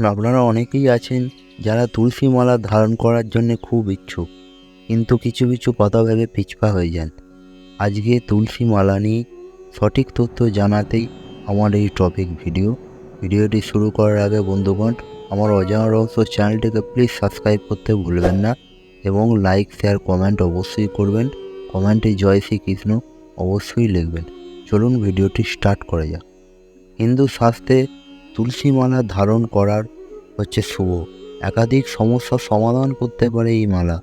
দেখুন আপনারা অনেকেই আছেন যারা তুলসী মালা ধারণ করার জন্য খুব ইচ্ছুক। কিন্তু কিছু কিছু কথা ভেবে পিছপা হয়ে যান। আজকে তুলসী মালা নিয়ে সঠিক তথ্য জানাতেই আমার এই টপিক ভিডিও ভিডিওটি শুরু করার আগে বন্ধুগণ, আমার অজানা রহস্য চ্যানেলটিকে প্লিজ সাবস্ক্রাইব করতে ভুলবেন না এবং লাইক শেয়ার কমেন্ট অবশ্যই করবেন। কমেন্টে জয় শ্রীকৃষ্ণ অবশ্যই লিখবেন। চলুন ভিডিওটি স্টার্ট করা যাক। হিন্দু শাস্ত্রে তুলসী মালা ধারণ করার হচ্ছে শুভ। একাধিক সমস্যার সমাধান করতে পারে এই মালা।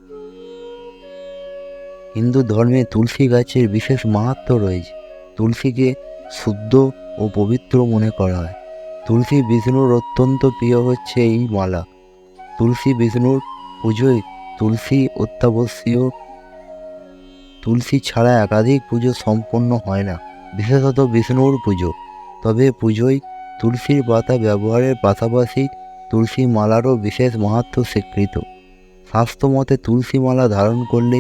হিন্দু ধর্মে তুলসী গাছের বিশেষ মাহাত্ম্য রয়েছে। তুলসীকে শুদ্ধ ও পবিত্র মনে করা হয়। তুলসী বিষ্ণুর অত্যন্ত প্রিয় হচ্ছে এই মালা। তুলসী বিষ্ণুর পুজোয় তুলসী অত্যাবশ্যীয় তুলসী ছাড়া একাধিক পুজো সম্পন্ন হয় না। বিশেষত বিষ্ণুর পুজো। তবে পুজোয় তুলসীর পাতা ব্যবহারের পাশাপাশি তুলসী মালারও বিশেষ মাহাত্ম্য স্বীকৃত। স্বাস্থ্যমতে তুলসী মালা ধারণ করলে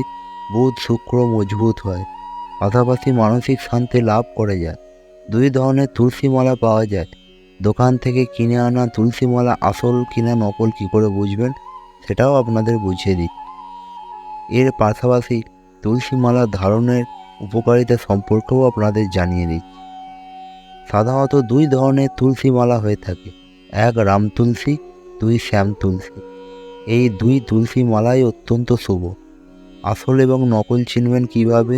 বুধ শুক্র মজবুত হয়, পাশাপাশি মানসিক শান্তি লাভ করে যায়। দুই ধরনের তুলসী মালা পাওয়া যায়। দোকান থেকে কিনে আনা তুলসী মালা আসল কিনা নকল কী করে বুঝবেন, সেটাও আপনাদের বুঝিয়ে দিই। এর পাশাপাশি তুলসী মালা ধারণের উপকারিতা সম্পর্কেও আপনাদের জানিয়ে দিই। সাধারণত দুই ধরনের তুলসী মালা হয়ে থাকে। এক রাম তুলসী, দুই শ্যাম তুলসী। এই দুই তুলসী মালাই অত্যন্ত শুভ। আসল এবং নকল চিনবেন কীভাবে?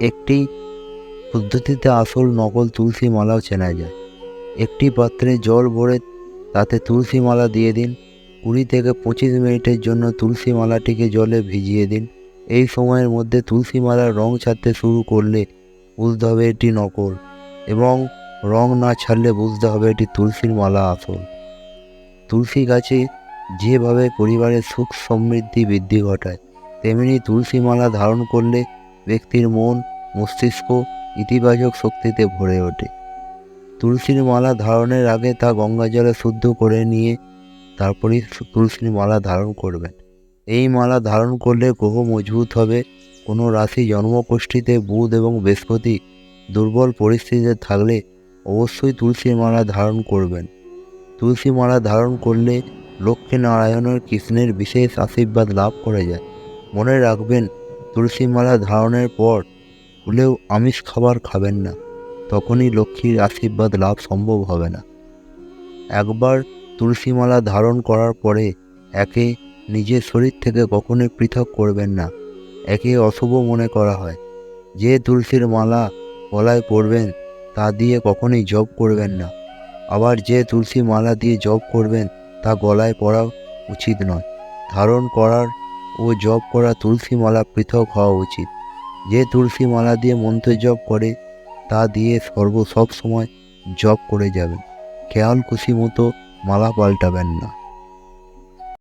একটি পদ্ধতিতে আসল নকল তুলসী মালাও চেনা যায়। একটি পাত্রে জল ভরে তাতে তুলসী মালা দিয়ে দিন। কুড়ি থেকে পঁচিশ মিনিটের জন্য তুলসী মালাটিকে জলে ভিজিয়ে দিন। এই সময়ের মধ্যে তুলসী মালার রং ছাড়তে শুরু করলে বুঝতে হবে এটি নকল এবং রং না ছাড়লে বুঝতে হবে এটি তুলসীর মালা আসল তুলসী গাছে যেভাবে পরিবারের সুখ সমৃদ্ধি বৃদ্ধি ঘটায়, তেমনি তুলসী মালা ধারণ করলে ব্যক্তির মন, মস্তিষ্ক ইতিবাচক শক্তিতে ভরে ওঠে। তুলসীর মালা ধারণের আগে তা গঙ্গা জলে শুদ্ধ করে নিয়ে তারপরেই তুলসীর মালা ধারণ করবেন। এই মালা ধারণ করলে গ্রহ মজবুত হবে, কোনো রাশি জন্মকোষ্ঠীতে বুধ এবং বৃহস্পতি দুর্বল পরিস্থিতিতে থাকলে অবশ্যই তুলসী মালা ধারণ করবেন। তুলসী মালা ধারণ করলে লক্ষ্মী নারায়ণের কৃষ্ণের বিশেষ আশীর্বাদ লাভ করা যায়। মনে রাখবেন, তুলসী মালা ধারণের পর ভুলেও আমিষ খাবার খাবেন না, তখনই লক্ষ্মীর আশীর্বাদ লাভ সম্ভব হবে না। একবার তুলসী মালা ধারণ করার পরে একে নিজের শরীর থেকে কখনোই পৃথক করবেন না, একে অশুভ মনে করা হয়। যে তুলসীর মালা গলায় পরবেন তা দিয়ে কখনোই জব করবেন না। আবার যে তুলসী মালা দিয়ে জব করবেন, তা গলায় পরা উচিত নয়। ধারণ করার ও জব করা তুলসী মালা পৃথক হওয়া উচিত। যে তুলসী মালা দিয়ে মন্ত্র জপ করে, তা দিয়ে সর্ব সব সময় জপ করে যাবেন। খেয়াল খুশি মতো মালা পাল্টাবেন না।